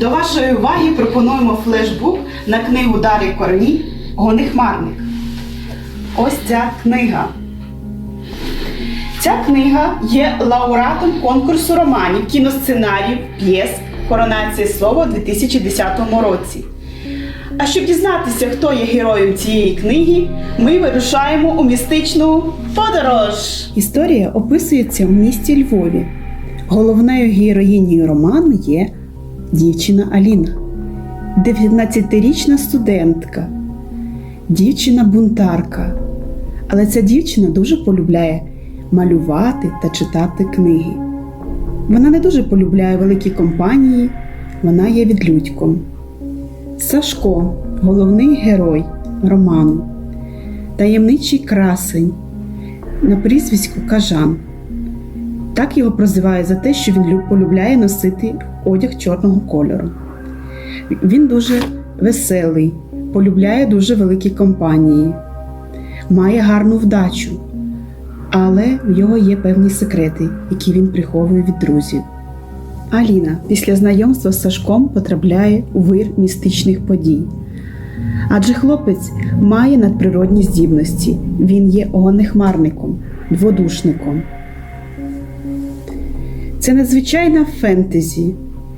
До вашої уваги пропонуємо флешбук на книгу Дарі Корні Гонихмарник. Ось ця книга. Ця книга є лауреатом конкурсу романів, кіносценаріїв, п'єс Коронація слова у 2010 році. А щоб дізнатися, хто є героєм цієї книги, ми вирушаємо у містичну подорож. Історія описується в місті Львові. Головною героїнею роману є дівчина Аліна, 19-річна студентка, дівчина-бунтарка. Але ця дівчина дуже полюбляє малювати та читати книги. Вона не дуже полюбляє великі компанії, вона є відлюдьком. Сашко, головний герой роману, таємничий красень на прізвиську Кажан. Так його прозивають за те, що він полюбляє носити одяг чорного кольору. Він дуже веселий, полюбляє дуже великі компанії, має гарну вдачу, але в його є певні секрети, які він приховує від друзів. Аліна після знайомства з Сашком потрапляє у вир містичних подій. Адже хлопець має надприродні здібності, він є огонехмарником, дводушником. Це надзвичайна фентезі.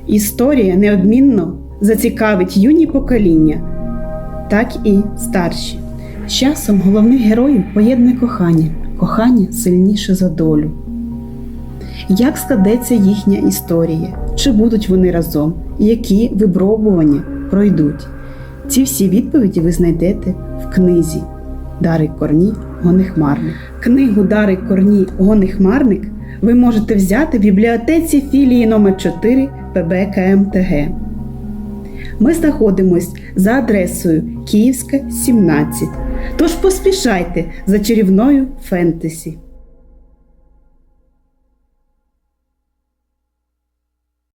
Історія неодмінно зацікавить юні покоління, так і старші. З часом головних героїв поєднує кохання, кохання сильніше за долю. Як складеться їхня історія? Чи будуть вони разом? Які випробування пройдуть? Ці всі відповіді ви знайдете в книзі Дари Корні Гонихмарник. Книгу Дари Корні Гонихмарник ви можете взяти в бібліотеці філії номер 4 ПБКМТГ. Ми знаходимось за адресою Київська, 17. Тож поспішайте за чарівною фентезі.